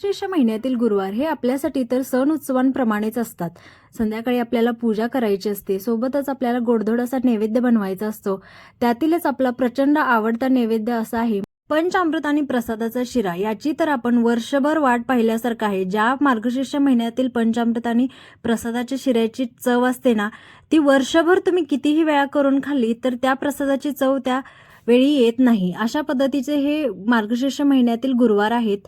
मार्गशीर्ष महिन्यातील गुरुवार हे आपल्यासाठी तर सण उत्सवांप्रमाणेच असतात. संध्याकाळी आपल्याला पूजा करायची असते. सोबतच आपल्याला गोडधोड असा नैवेद्य बनवायचा असतो. त्यातीलच आपला प्रचंड आवडता नैवेद्य असा आहे. पंचामृत आणि प्रसादाचा शिरा याची तर आपण वर्षभर वाट पाहिल्यासारखं आहे. ज्या मार्गशीर्ष महिन्यातील पंचामृत आणि प्रसादाच्या शिऱ्याची चव असते ना ती वर्षभर तुम्ही कितीही वेळा करून खाल्ली तर त्या प्रसादाची चव त्या वेळी येत नाही. अशा पद्धतीचे हे मार्गशीर्ष महिन्यातील गुरुवार आहेत.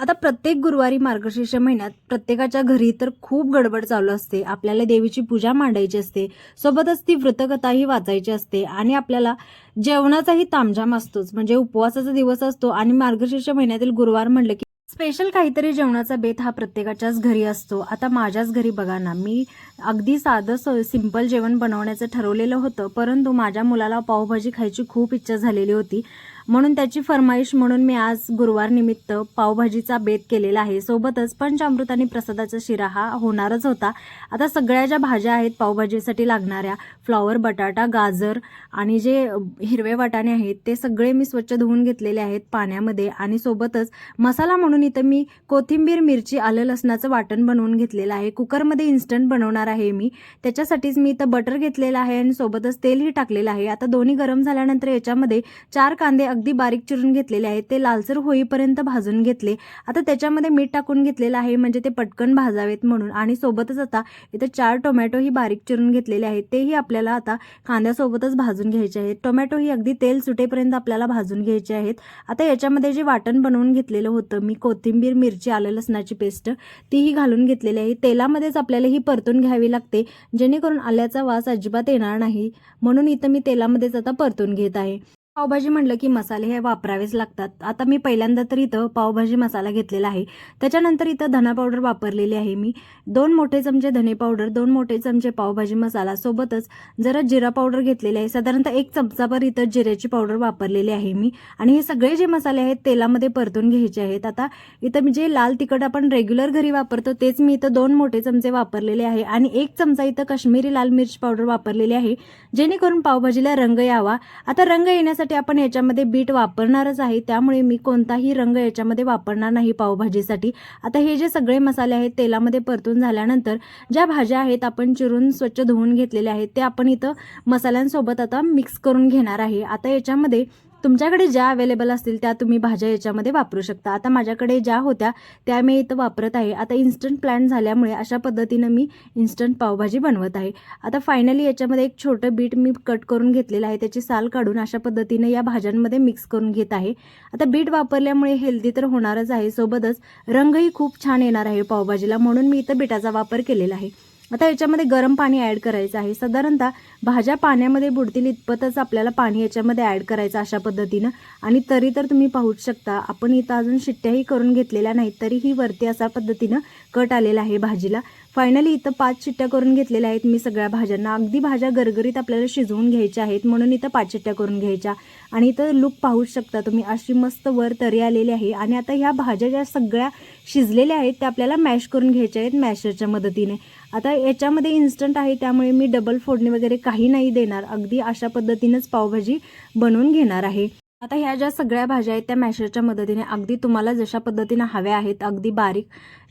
आता प्रत्येक गुरुवारी मार्गशीर्ष महिन्यात प्रत्येकाच्या घरी तर खूप गडबड चालू असते. आपल्याला देवीची पूजा मांडायची असते. सोबतच ती व्रतकथाही वाचायची असते. आणि आपल्याला जेवणाचाही तामझाम असतोच. म्हणजे उपवासाचा दिवस असतो आणि मार्गशीर्ष महिन्यातील गुरुवार म्हणलं की स्पेशल काहीतरी जेवणाचा बेत हा प्रत्येकाच्याच घरी असतो. आता माझ्याच घरी बघा ना मी अगदी साधं स सिंपल जेवण बनवण्याचं ठरवलेलं होतं. परंतु माझ्या मुलाला पावभाजी खायची खूप इच्छा झालेली होती. म्हणून त्याची फरमाईश म्हणून मी आज गुरुवार निमित्त पावभाजीचा बेत केलेला आहे. सोबतच पंचामृत आणि प्रसादाचा शिरा हा होणारच होता. आता सगळ्या ज्या भाज्या आहेत पावभाजीसाठी लागणाऱ्या फ्लॉवर बटाटा गाजर आणि जे हिरवे वाटाणे आहेत ते सगळे मी स्वच्छ धुवून घेतलेले आहेत पाण्यामध्ये आणि सोबतच मसाला म्हणून इथं मी कोथिंबीर मिरची आलं लसणाचं वाटण बनवून घेतलेलं आहे. कुकरमध्ये इन्स्टंट बनवणार आहे मी. त्याच्यासाठीच मी इथं बटर घेतलेलं आहे आणि सोबतच तेलही टाकलेलं आहे. आता दोन्ही गरम झाल्यानंतर याच्यामध्ये चार कांदे अगदी बारीक चिरून घेतलेले आहेत. ते लालसर होईपर्यंत भाजून घेतले. आता त्याच्यामध्ये मीठ टाकून घेतलेलं आहे. म्हणजे ते पटकन भाजावेत म्हणून. आणि सोबतच आता इथं चार टोमॅटोही बारीक चिरून घेतलेले आहेत. तेही आपल्याला आता कांद्यासोबतच भाजून घ्यायचे आहेत. टोमॅटो ही अगदी तेल सुटेपर्यंत आपल्याला भाजून घ्यायचे आहेत. आता याच्यामध्ये जे वाटण बनवून घेतलेलं होतं मी कोथिंबीर मिरची आलं लसणाची पेस्ट तीही घालून घेतलेली आहे. तेलामध्येच आपल्याला ही परतून घ्यावी लागते. जेणेकरून आल्याचा वास अजिबात येणार नाही. म्हणून इथं मी तेलामध्येच आता परतून घेत आहे. पावभाजी म्हणलं की मसाले हे वापरावेच लागतात. आता मी पहिल्यांदा तर इथं पावभाजी मसाला घेतलेला आहे. त्याच्यानंतर इथं धना पावडर वापरलेली आहे मी. दोन मोठे चमचे धने पावडर दोन मोठे चमचे पावभाजी मसाला सोबतच जरा जिरा पावडर घेतलेले आहे. साधारणतः एक चमचाभर इथं जिऱ्याची पावडर वापरलेली आहे मी. आणि हे सगळे जे मसाले आहेत तेलामध्ये परतून घ्यायचे आहेत. आता इथं मी जे लाल तिखट आपण रेग्युलर घरी वापरतो तेच मी इथं दोन मोठे चमचे वापरलेले आहे. आणि एक चमचा इथं काश्मीरी लाल मिर्च पावडर वापरलेली आहे. जेणेकरून पावभाजीला रंग यावा. आता रंग येण्यासाठी आपण याच्यामध्ये बीट वापरणारच आहे. त्यामुळे मी कोणताही रंग याच्यामध्ये वापरणार नाही पावभाजीसाठी. आता हे जे सगळे मसाले आहेत तेलामध्ये परतून झाल्यानंतर ज्या भाज्या आहेत आपण चिरून स्वच्छ धुवून घेतलेल्या आहेत ते आपण इथं मसाल्यांसोबत आता मिक्स करून घेणार आहे. आता याच्यामध्ये तुमच्याकडे ज्या अवेलेबल असतील त्या तुम्ही भाज्या याच्यामध्ये वापरू शकता. आता माझ्याकडे ज्या होत्या त्या मी इथं वापरत आहे. आता इन्स्टंट प्लॅन झाल्यामुळे अशा पद्धतीनं मी इन्स्टंट पावभाजी बनवत आहे. आता फायनली याच्यामध्ये एक छोटं बीट मी कट करून घेतलेलं आहे. त्याची साल काढून अशा पद्धतीने या भाज्यांमध्ये मिक्स करून घेत आहे. आता बीट वापरल्यामुळे हेल्दी तर होणारच आहे. सोबतच रंगही खूप छान येणार आहे पावभाजीला. म्हणून मी इथं बीटाचा वापर केलेला आहे. आता याच्यामध्ये गरम पाणी ॲड करायचं आहे. साधारणतः भाज्या पाण्यामध्ये बुडतील इतपतच आपल्याला पाणी याच्यामध्ये ॲड करायचं अशा पद्धतीनं. आणि तरी तर तुम्ही पाहूच शकता आपण इथं अजून शिट्ट्याही करून घेतलेल्या नाहीत तरीही वरती अशा पद्धतीनं कट आलेला आहे भाजीला. फायनली इथं पाच शिट्ट्या करून घेतलेल्या आहेत मी सगळ्या भाज्यांना. अगदी भाज्या गरगरीत आपल्याला शिजवून घ्यायच्या आहेत म्हणून इथं पाच शिट्ट्या करून घ्यायच्या. आणि इथं लुक पाहू शकता तुम्ही अशी मस्त वर तरी आलेली आहे. आणि आता ह्या भाज्या ज्या सगळ्या शिजलेल्या आहेत त्या आपल्याला मॅश करून घ्यायच्या आहेत मॅशरच्या मदतीने. आता याच्यामध्ये इन्स्टंट आहे त्यामुळे मी डबल फोडणी वगैरे काही नाही देणार. अगदी अशा पद्धतीनेच पावभाजी बनवून घेणार आहे. आता ह्या ज्या सगळ्या भाज्या आहेत त्या मॅशरच्या मदतीने अगदी तुम्हाला जशा पद्धतीनं हव्या आहेत अगदी बारीक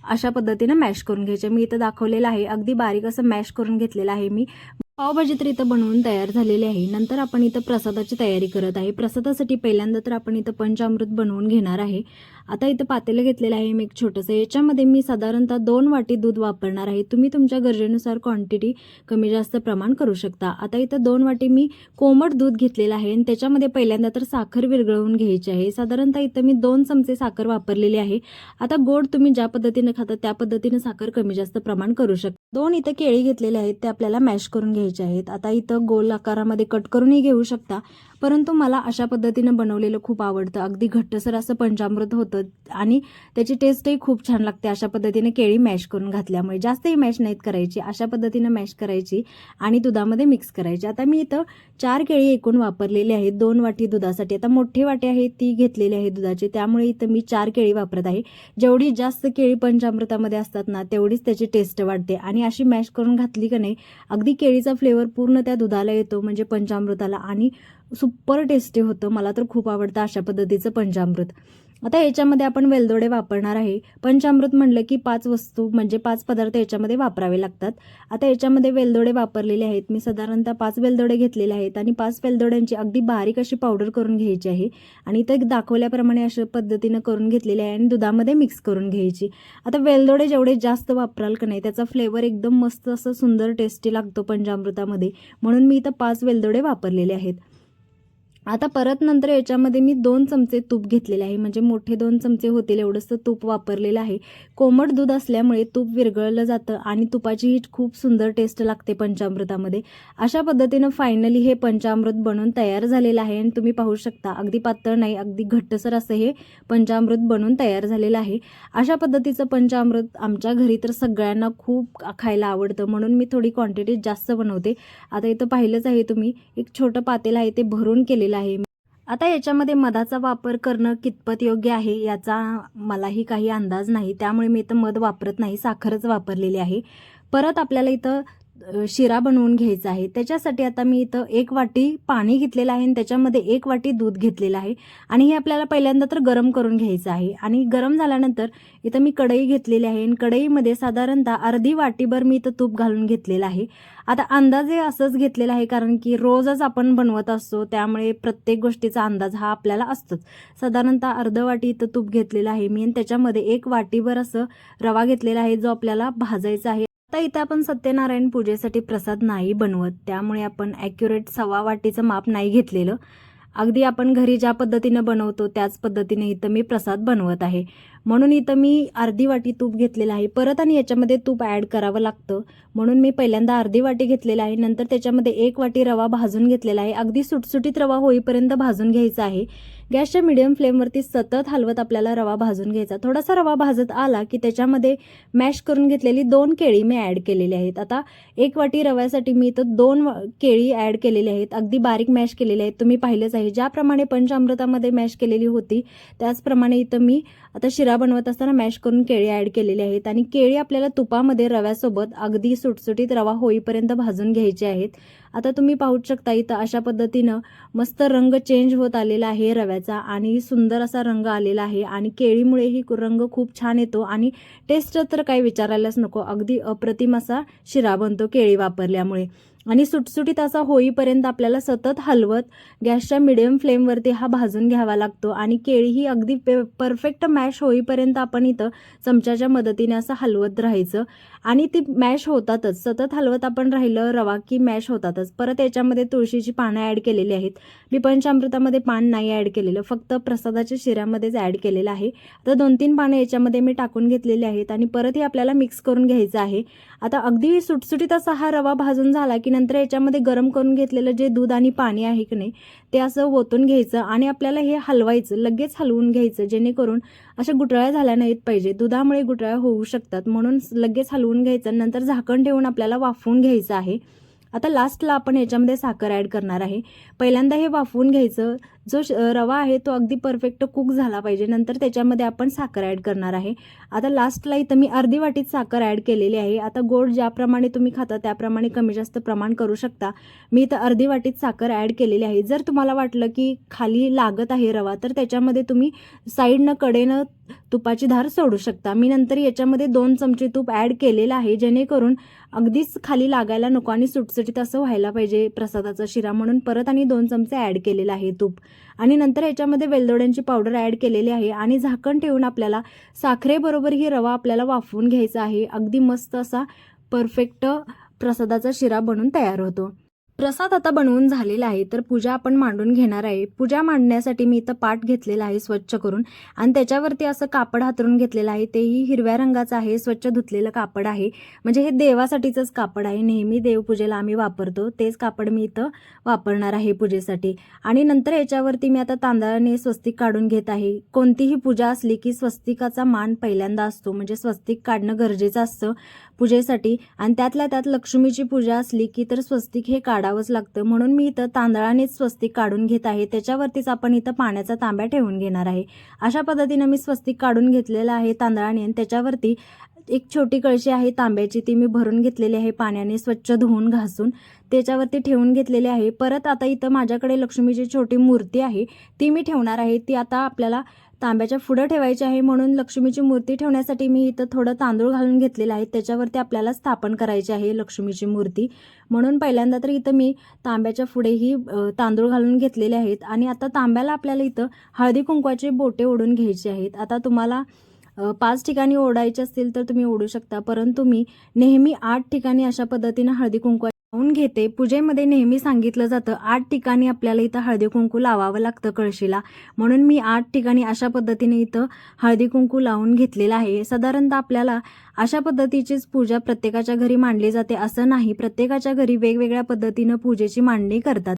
अशा पद्धतीनं मॅश करून घ्यायचे. मी इथं दाखवलेलं आहे अगदी बारीक असं मॅश करून घेतलेलं आहे मी. पावभाजी तर इथं बनवून तयार झालेली आहे. नंतर आपण इथं प्रसादाची तयारी करत आहे. प्रसादासाठी पहिल्यांदा तर आपण इथं पंचामृत बनवून घेणार आहे. आता इथं पातेलं घेतलेलं आहे मी एक छोटंसं. याच्यामध्ये मी साधारणतः दोन वाटी दूध वापरणार आहे. तुम्ही तुमच्या गरजेनुसार क्वांटिटी कमी जास्त प्रमाण करू शकता. आता इथं दोन वाटी मी कोमट दूध घेतलेलं आहे आणि त्याच्यामध्ये पहिल्यांदा तर साखर विरघळवून घ्यायची आहे. साधारणतः इथं मी दोन चमचे साखर वापरलेली आहे. आता गोड तुम्ही ज्या पद्धतीनं खाता त्या पद्धतीनं साखर कमी जास्त प्रमाण करू शकता. दोन इथं केळी घेतलेले आहेत. ते आपल्याला मॅश करून घ्यायचे आहेत. आता इथं गोल आकारामध्ये कट करूनही घेऊ शकता. परंतु मला अशा पद्धतीनं बनवलेलं खूप आवडतं. अगदी घट्टसर असं पंचामृत होतं आणि त्याची टेस्टही खूप छान लागते अशा पद्धतीने केळी मॅश करून घातल्यामुळे. जास्तही मॅश नाहीत करायची अशा पद्धतीनं मॅश करायची आणि दुधामध्ये मिक्स करायची. आता मी इथं चार केळी एकूण वापरलेली आहेत. दोन वाटी दुधासाठी. आता मोठी वाटी आहे ती घेतलेली आहे दुधाची. त्यामुळे इथं मी चार केळी वापरत आहे. जेवढी जास्त केळी पंचामृतामध्ये असतात ना तेवढीच त्याची टेस्ट वाढते. आणि अशी मॅश करून घातली का नाही अगदी केळीचा फ्लेवर पूर्ण त्या दुधाला येतो म्हणजे पंचामृताला आणि सुपर टेस्टी होतं. मला तर खूप आवडतं अशा पद्धतीचं पंचामृत. आता याच्यामध्ये आपण वेलदोडे वापरणार आहे. पंचामृत म्हणलं की पाच वस्तू म्हणजे पाच पदार्थ याच्यामध्ये वापरावे लागतात. आता याच्यामध्ये वेलदोडे वापरलेले आहेत. मी साधारणतः पाच वेलदोडे घेतलेले आहेत आणि पाच वेलदोड्यांची अगदी बारीक अशी पावडर करून घ्यायची आहे. आणि ते एक दाखवल्याप्रमाणे अशा पद्धतीनं करून घेतलेली आहे आणि दुधामध्ये मिक्स करून घ्यायची. आता वेलदोडे जेवढे जास्त वापराल का नाही त्याचा फ्लेवर एकदम मस्त असं सुंदर टेस्टी लागतो पंचामृतामध्ये. म्हणून मी इथं पाच वेलदोडे वापरलेले आहेत. आता परत नंतर याच्यामध्ये मी दोन चमचे तूप घेतलेले आहे. म्हणजे मोठे दोन चमचे होतील एवढंसं तूप वापरलेलं आहे. कोमट दूध असल्यामुळे तूप विरघळलं जातं आणि तुपाची ही खूप सुंदर टेस्ट लागते पंचामृतामध्ये. अशा पद्धतीनं फायनली हे पंचामृत बनून तयार झालेलं आहे आणि तुम्ही पाहू शकता अगदी पातळ नाही अगदी घट्टसर असं हे पंचामृत बनून तयार झालेलं आहे. अशा पद्धतीचं पंचामृत आमच्या घरी तर सगळ्यांना खूप खायला आवडतं म्हणून मी थोडी क्वांटिटी जास्त बनवते. आता इथं पाहिलंच आहे तुम्ही एक छोटं पातेल आहे ते भरून केलेलं आहे. आता याच्यामध्ये मधाचा वापर करणं कितपत योग्य आहे याचा मलाही काही अंदाज नाही. त्यामुळे मी इथं मध वापरत नाही साखरच वापरलेली आहे. परत आपल्याला इथं शिरा बनवून घ्यायचा आहे. त्याच्यासाठी आता मी इथं एक वाटी पाणी घेतलेलं आहे आणि त्याच्यामध्ये एक वाटी दूध घेतलेलं आहे. आणि हे आपल्याला पहिल्यांदा तर गरम करून घ्यायचं आहे. आणि गरम झाल्यानंतर इथं मी कढई घेतलेली आहे आणि कढईमध्ये साधारणतः अर्धी वाटीभर मी इथं तूप घालून घेतलेलं आहे. आता अंदाजे असंच घेतलेलं आहे कारण की रोजच आपण बनवत असतो त्यामुळे प्रत्येक गोष्टीचा अंदाज हा आपल्याला असतोच. साधारणतः अर्ध वाटी इथं तूप घेतलेलं आहे मी आणि त्याच्यामध्ये एक वाटीभर असं रवा घेतलेला आहे जो आपल्याला भाजायचा आहे. आता इथं आपण सत्यनारायण पूजेसाठी प्रसाद नाही बनवत. त्यामुळे आपण ॲक्युरेट सव्वा वाटीचं माप नाही घेतलेलं. अगदी आपण घरी ज्या पद्धतीनं बनवतो त्याच पद्धतीने इथं मी प्रसाद बनवत आहे. म्हणून इथं मी अर्धी वाटी तूप घेतलेलं आहे. परत आणि याच्यामध्ये तूप ॲड करावं लागतं. म्हणून मी पहिल्यांदा अर्धी वाटी घेतलेलं आहे. नंतर त्याच्यामध्ये एक वाटी रवा भाजून घेतलेला आहे. अगदी सुटसुटीत रवा होईपर्यंत भाजून घ्यायचा आहे. गॅसच्या मिडियम फ्लेमवरती सतत हलवत आपल्याला रवा भाजून घ्यायचा. थोडासा रवा भाजत आला की त्याच्यामध्ये मॅश करून घेतलेली दोन केळी मी ॲड केलेली आहेत. आता एक वाटी रव्यासाठी मी इथं दोन केळी ॲड केलेली आहेत. अगदी बारीक मॅश केलेली आहेत. तुम्ही पाहिलंच आहे. ज्याप्रमाणे पंचामृतामध्ये मॅश केलेली होती त्याचप्रमाणे इथं मी आता शिरा बनवत असताना मॅश करून केळी ॲड केलेली आहेत. आणि केळी आपल्याला तुपामध्ये रव्यासोबत अगदी सुटसुटीत रवा होईपर्यंत भाजून घ्यायचे आहेत. आता तुम्ही पाहूच शकता इथं अशा पद्धतीनं मस्त रंग चेंज होत आलेला आहे रव्याचा आणि सुंदर असा रंग आलेला आहे आणि केळीमुळेही रंग खूप छान येतो आणि टेस्ट तर काही विचारायलाच नको अगदी अप्रतिम असा शिरा बनतो केळी वापरल्यामुळे. आणि सुटसुटीत असा होईपर्यंत आपल्याला सतत हलवत गॅसच्या मिडियम फ्लेमवरती हा भाजून घ्यावा लागतो आणि केळी ही अगदी पे परफेक्ट मॅश होईपर्यंत आपण इथं चमच्याच्या मदतीने असं हलवत राहायचं. आणि ती मॅश होतातच. सतत हलवत आपण राहिलं रवा की मॅश होतातच. परत याच्यामध्ये तुळशीची पानं ॲड केलेली आहेत. मी पंचामृतामध्ये पान नाही ॲड केलेलं. फक्त प्रसादाच्या शिऱ्यामध्येच ॲड केलेलं आहे. आता दोन तीन पानं याच्यामध्ये मी टाकून घेतलेली आहेत आणि परत हे आपल्याला मिक्स करून घ्यायचं आहे. आता अगदी सुटसुटीत असा हा रवा भाजून झाला की नंतर याच्यामध्ये गरम करून घेतलेलं जे दूध आणि पाणी आहे की नाही ते असं ओतून घ्यायचं आणि आपल्याला हे हलवायचं लगेच हलवून घ्यायचं जेणेकरून अशा गुटळ्या झाल्या नाहीत पाहिजे. दुधामुळे गुटळ्या होऊ शकतात. म्हणून लगेच हलवून घ्यायचं नंतर झाकण ठेवून आपल्याला वाफवून घ्यायचं आहे. आता लास्टला आपण याच्यामध्ये साखर ॲड करणार आहे. पहिल्यांदा हे वाफवून घ्यायचं. जो श- रवा आहे तो अगदी परफेक्ट कुक झाला पाहिजे. नंतर त्याच्यामध्ये आपण साखर ॲड करणार आहे. आता लास्टला इथं मी अर्धी वाटीत साखर ॲड केलेली आहे. आता गोड ज्याप्रमाणे तुम्ही खाता त्याप्रमाणे कमी जास्त प्रमाण करू शकता. मी इथं अर्धी वाटीत साखर ॲड केलेली आहे. जर तुम्हाला वाटलं की खाली लागत आहे रवा तर त्याच्यामध्ये तुम्ही साईडनं कडेनं तुपाची धार सोडू शकता. मी नंतर याच्यामध्ये दोन चमचे तूप ॲड केलेलं आहे. जेणेकरून अगदीच खाली लागायला नको आणि सुटसुटीत असं व्हायला पाहिजे प्रसादाचा शिरा म्हणून. परत आणि दोन चमचे ॲड केलेलं आहे तूप. आणि नंतर याच्यामध्ये वेलदोड्यांची पावडर ॲड केलेली आहे आणि झाकण ठेवून आपल्याला साखरेबरोबर ही रवा आपल्याला वाफवून घ्यायचा आहे. अगदी मस्त असा परफेक्ट प्रसादाचा शिरा बनून तयार होतो. प्रसाद आता बनवून झालेला आहे तर पूजा आपण मांडून घेणार आहे. पूजा मांडण्यासाठी मी इथं पाट घेतलेला आहे स्वच्छ करून. आणि त्याच्यावरती असं कापड हातरून घेतलेलं आहे. तेही हिरव्या रंगाचं आहे स्वच्छ धुतलेलं कापड आहे. म्हणजे हे देवासाठीचंच कापड आहे. नेहमी देवपूजेला आम्ही वापरतो. तेच कापड मी इथं वापरणार आहे पूजेसाठी. आणि नंतर याच्यावरती मी आता तांदळाने स्वस्तिक काढून घेत आहे. कोणतीही पूजा असली की स्वस्तिकाचा मान पहिल्यांदा असतो. म्हणजे स्वस्तिक काढणं गरजेचं असतं. पूजेसाठी. आणि त्यातल्या त्यात लक्ष्मीची पूजा असली की तर स्वस्तिक हे काढावंच लागतं. म्हणून मी इथं तांदळानेच स्वस्तिक काढून घेत आहे. त्याच्यावरतीच आपण इथं पाण्याचा तांब्या ठेवून घेणार आहे. अशा पद्धतीनं मी स्वस्तिक काढून घेतलेलं आहे तांदळाने. आणि त्याच्यावरती एक छोटी कळशी आहे तांब्याची. ती मी भरून घेतलेली आहे पाण्याने स्वच्छ धुवून घासून. त्याच्यावरती ठेवून घेतलेली आहे. परत आता इथं माझ्याकडे लक्ष्मीची छोटी मूर्ती आहे. ती मी ठेवणार आहे. ती आता आपल्याला तांब्याच्या पुढं ठेवायची आहे म्हणून लक्ष्मीची मूर्ती ठेवण्यासाठी मी इथं थोडं तांदूळ घालून घेतलेलं आहे. त्याच्यावरती आपल्याला स्थापन करायची आहे लक्ष्मीची मूर्ती. म्हणून पहिल्यांदा तर इथं मी तांब्याच्या पुढेही तांदूळ घालून घेतलेले आहेत. आणि आता तांब्याला आपल्याला इथं हळदी कुंकवाचे बोटे ओढून घ्यायचे आहेत. आता तुम्हाला पाच ठिकाणी ओढायचे असतील तर तुम्ही ओढू शकता. परंतु मी नेहमी आठ ठिकाणी अशा पद्धतीनं हळदी कुंकवा लावून घेते. पूजेमध्ये नेहमी सांगितलं जातं आठ ठिकाणी आपल्याला इथं हळदी कुंकू लावावं लागतं कळशीला. म्हणून मी आठ ठिकाणी अशा पद्धतीने इथं हळदी कुंकू लावून घेतलेलं आहे. साधारणतः आपल्याला अशा पद्धतीचीच पूजा प्रत्येकाच्या घरी मांडली जाते असं नाही. प्रत्येकाच्या घरी वेगवेगळ्या पद्धतीनं पूजेची मांडणी करतात.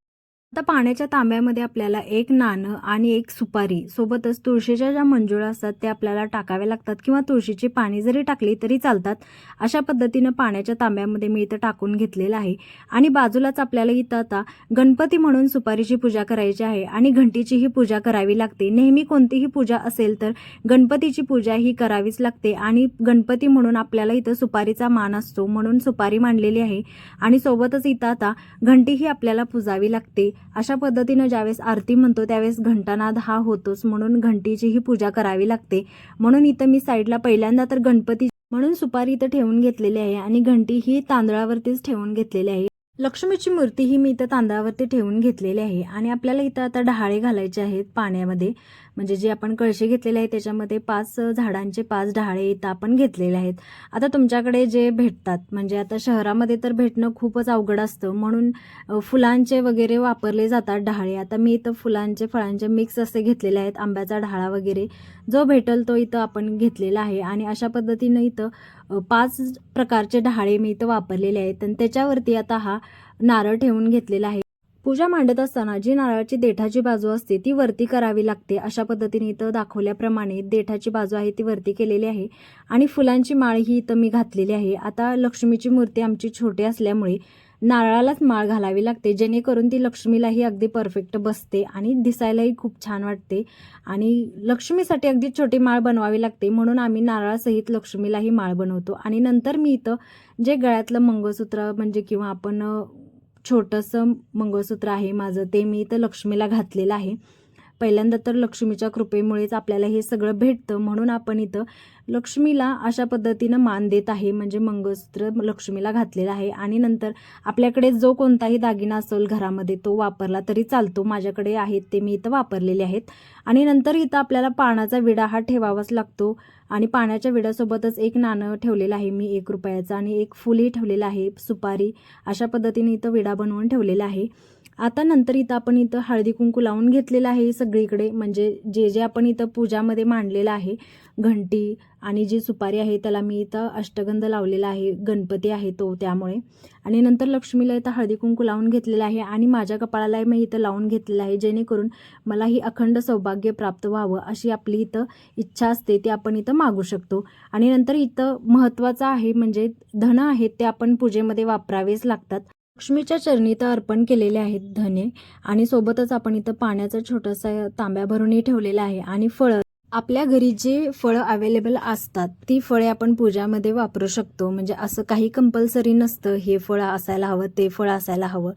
आता पाण्याच्या तांब्यामध्ये आपल्याला एक नाणं आणि एक सुपारी सोबतच तुळशीच्या ज्या मंजुळा असतात त्या आपल्याला टाकाव्या लागतात किंवा तुळशीची पाणी जरी टाकली तरी चालतात. अशा पद्धतीनं पाण्याच्या तांब्यामध्ये मी इथं टाकून घेतलेलं आहे. आणि बाजूलाच आपल्याला इथं आता गणपती म्हणून सुपारीची पूजा करायची आहे आणि घंटीचीही पूजा करावी लागते. नेहमी कोणतीही पूजा असेल तर गणपतीची पूजा ही करावीच लागते आणि गणपती म्हणून आपल्याला इथं सुपारीचा मान असतो म्हणून सुपारी मांडलेली आहे. आणि सोबतच इथं आता घंटीही आपल्याला पुजावी लागते. अशा पद्धतीनं ज्यावेळेस आरती म्हणतो त्यावेळेस घंटानाद हा होतोच. म्हणून घंटीचीही पूजा करावी लागते. म्हणून इथं मी साईडला पहिल्यांदा तर गणपती म्हणून सुपारी इथं ठेवून घेतलेली आहे आणि घंटी ही तांदळावरतीच ठेवून घेतलेली आहे. लक्ष्मीची मूर्ती ही मी इथं तांदळावरती ठेवून घेतलेली आहे आणि आपल्याला इथं आता डहाळे घालायचे आहेत पाण्यामध्ये. म्हणजे जे आपण कळशी घेतलेले आहे त्याच्यामध्ये पाच झाडांचे पाच डहाळे इथं आपण घेतलेले आहेत. आता तुमच्याकडे जे भेटतात म्हणजे आता शहरामध्ये तर भेटणं खूपच अवघड असतं. म्हणून फुलांचे वगैरे वापरले जातात डहाळे. आता मी इथं फुलांचे फळांचे मिक्स असे घेतलेले आहेत आंब्याचा डहाळा वगैरे. जो भेटल तो इथं आपण घेतलेला आहे. आणि अशा पद्धतीनं इथं पाच प्रकारचे डहाळे मी इथं वापरलेले आहेत. आणि त्याच्यावरती आता हा नारळ ठेवून घेतलेला आहे. पूजा मांडत असताना जी नारळाची देठाची बाजू असते ती वरती करावी लागते. अशा पद्धतीने इथं दाखवल्याप्रमाणे देठाची बाजू आहे ती वरती केलेली आहे आणि फुलांची माळ ही इथं मी घातलेली आहे. आता लक्ष्मीची मूर्ती आमची छोटी असल्यामुळे नारळालाच माळ घालावी लागते. जेणेकरून ती लक्ष्मीलाही अगदी परफेक्ट बसते आणि दिसायलाही खूप छान वाटते आणि लक्ष्मीसाठी अगदी छोटी माळ बनवावी लागते. म्हणून आम्ही नारळासहित लक्ष्मीलाही माळ बनवतो. आणि नंतर मी इथं जे गळ्यातलं मंगळसूत्र म्हणजे किंवा आपण छोटंसं मंगळसूत्र आहे माझं ते मी इथं लक्ष्मीला घातलेलं आहे. पहिल्यांदा तर लक्ष्मीच्या कृपेमुळेच आपल्याला हे सगळं भेटतं म्हणून आपण इथं लक्ष्मीला अशा पद्धतीनं मान देत आहे म्हणजे मंगळसूत्र लक्ष्मीला घातलेलं आहे. आणि नंतर आपल्याकडे जो कोणताही दागिना असेल घरामध्ये तो वापरला तरी चालतो. माझ्याकडे आहेत ते मी इथं वापरलेले आहेत. आणि नंतर इथं आपल्याला पाण्याचा विडा हा ठेवावाच लागतो. आणि पाण्याच्या विड्यासोबतच एक नाणं ठेवलेलं आहे मी एक रुपयाचं. आणि एक फुलही ठेवलेलं आहे सुपारी. अशा पद्धतीने इथं विडा बनवून ठेवलेला आहे. आता नंतर इथं आपण इथं हळदी कुंकू लावून घेतलेलं आहे सगळीकडे. म्हणजे जे जे आपण इथं पूजामध्ये मांडलेलं आहे घंटी आणि जी सुपारी आहे त्याला मी इथं अष्टगंध लावलेला आहे गणपती आहे तो त्यामुळे. आणि नंतर लक्ष्मीला इथं हळदी कुंकू लावून घेतलेलं आहे आणि माझ्या कपाळाला मी इथं लावून घेतलेलं आहे जेणेकरून मला ही अखंड सौभाग्य प्राप्त व्हावं अशी आपली इथं इच्छा असते ती आपण इथं मागू शकतो. आणि नंतर इथं महत्त्वाचं आहे म्हणजे धन आहेत ते आपण पूजेमध्ये वापरावेच लागतात. लक्ष्मीच्या चरणी तर अर्पण केलेले आहेत धने आणि सोबतच आपण इथं पाण्याचा छोटासा तांब्या भरूनही ठेवलेला आहे आणि फळं. आपल्या घरी जे फळं अवेलेबल असतात ती फळे आपण पूजामध्ये वापरू शकतो. म्हणजे असं काही कंपल्सरी नसतं हे फळं असायला हवं ते फळ असायला हवं.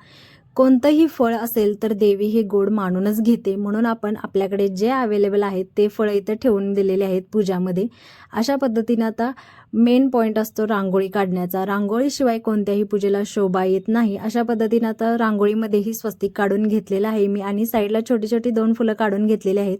कोणतंही फळ असेल तर देवी हे गोड मानूनच घेते. म्हणून आपण आपल्याकडे जे अवेलेबल आहेत ते फळं इथं ठेवून दिलेले आहेत पूजामध्ये. अशा पद्धतीनं आता मेन पॉईंट असतो रांगोळी काढण्याचा. रांगोळीशिवाय कोणत्याही पूजेला शोभा येत नाही. अशा पद्धतीनं आता रांगोळीमध्येही स्वस्तिक काढून घेतलेलं आहे. मी आणि साईडला छोटी छोटी दोन फुलं काढून घेतलेली आहेत.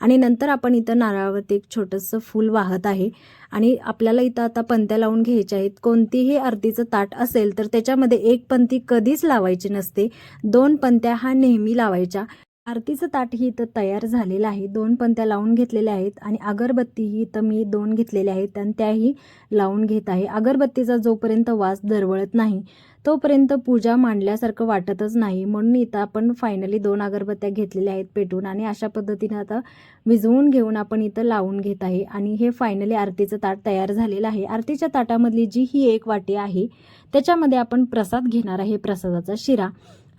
आणि नंतर आपण इथं नारळावरती एक छोटंसं फूल वाहत आहे. आणि आपल्याला इथं आता पंत्या लावून घ्यायच्या आहेत. कोणतीही आरतीचं ताट असेल तर त्याच्यामध्ये एक पंथी कधीच लावायची नसते. दोन पंत्या हा नेहमी लावायच्या. आरतीचं ताट ही इथं तयार झालेलं आहे. दोन पंत्या लावून घेतलेल्या आहेत आणि अगरबत्ती ही इथं मी दोन घेतलेल्या आहेत आणि त्याही लावून घेत आहे. अगरबत्तीचा जोपर्यंत वास दरवळत नाही तोपर्यंत पूजा मांडल्यासारखं वाटतच नाही. म्हणून इथं आपण फायनली दोन अगरबत्त्या घेतलेल्या आहेत पेटून आणि अशा पद्धतीनं आता विझवून घेऊन आपण इथं लावून घेत आहे. आणि हे फायनली आरतीचं ताट तयार झालेलं आहे. आरतीच्या ताटामधली जी ही एक वाटी आहे त्याच्यामध्ये आपण प्रसाद घेणार आहे. प्रसादाचा शिरा.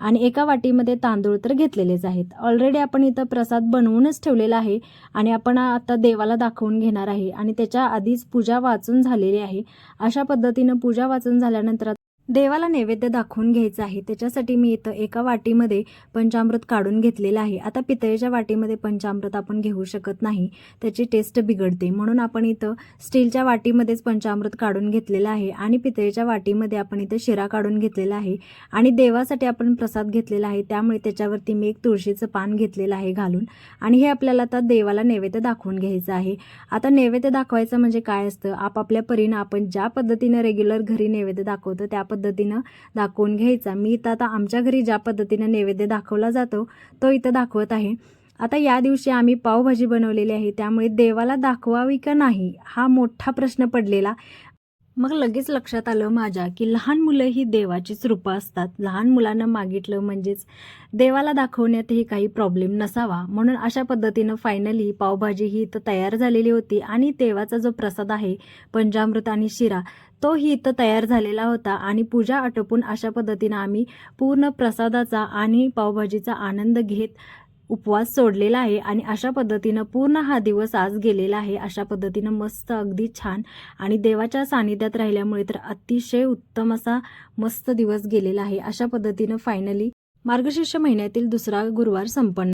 आणि एका वाटीमध्ये तांदूळ तर घेतलेलेच आहेत. ऑलरेडी आपण इथं प्रसाद बनवूनच ठेवलेला आहे आणि आपण आता देवाला दाखवून घेणार आहे आणि त्याच्या आधीच पूजा वाचून झालेली आहे. अशा पद्धतीनं पूजा वाचून झाल्यानंतर देवाला नैवेद्य दाखवून घ्यायचं आहे. त्याच्यासाठी मी इथं एका वाटीमध्ये पंचामृत काढून घेतलेलं आहे. आता पितळेच्या वाटीमध्ये पंचामृत आपण घेऊ शकत नाही. त्याची टेस्ट बिघडते. म्हणून आपण इथं स्टीलच्या वाटीमध्येच पंचामृत काढून घेतलेलं आहे आणि पितळेच्या वाटीमध्ये आपण इथं शिरा काढून घेतलेला आहे. आणि देवासाठी आपण प्रसाद घेतलेला आहे. त्यामुळे त्याच्यावरती मी एक तुळशीचं पान घेतलेलं आहे घालून. आणि हे आपल्याला आता देवाला नैवेद्य दाखवून घ्यायचं आहे. आता नैवेद्य दाखवायचं म्हणजे काय असतं? आपापल्या परीनं आपण ज्या पद्धतीनं रेग्युलर घरी नैवेद्य दाखवतो त्या पद्धतीनं दाखवून घ्यायचा. मी तर आता आमच्या घरी ज्या पद्धतीनं नैवेद्य दाखवला जातो तो इथं दाखवत आहे. आता या दिवशी आम्ही पावभाजी बनवलेली आहे. त्यामुळे देवाला दाखवावी का नाही हा मोठा प्रश्न पडलेला. मग लगेच लक्षात आलं माझ्या की लहान मुलं ही देवाचीच रूपं असतात. लहान मुलांना मागितलं म्हणजेच देवाला दाखवण्यातही काही प्रॉब्लेम नसावा. म्हणून अशा पद्धतीनं फायनली पावभाजी ही इथं तयार झालेली होती आणि देवाचा जो प्रसाद आहे पंचामृत आणि शिरा तोही इथं तयार झालेला होता आणि पूजा आटोपून अशा पद्धतीनं आम्ही पूर्ण प्रसादाचा आणि पावभाजीचा आनंद घेत उपवास सोडलेला आहे आणि अशा पद्धतीनं पूर्ण हा दिवस आज गेलेला आहे. अशा पद्धतीनं मस्त अगदी छान आणि देवाच्या सानिध्यात राहिल्यामुळे तर अतिशय उत्तम असा मस्त दिवस गेलेला आहे. अशा पद्धतीनं फायनली मार्गशीर्ष महिन्यातील दुसरा गुरुवार संपन्न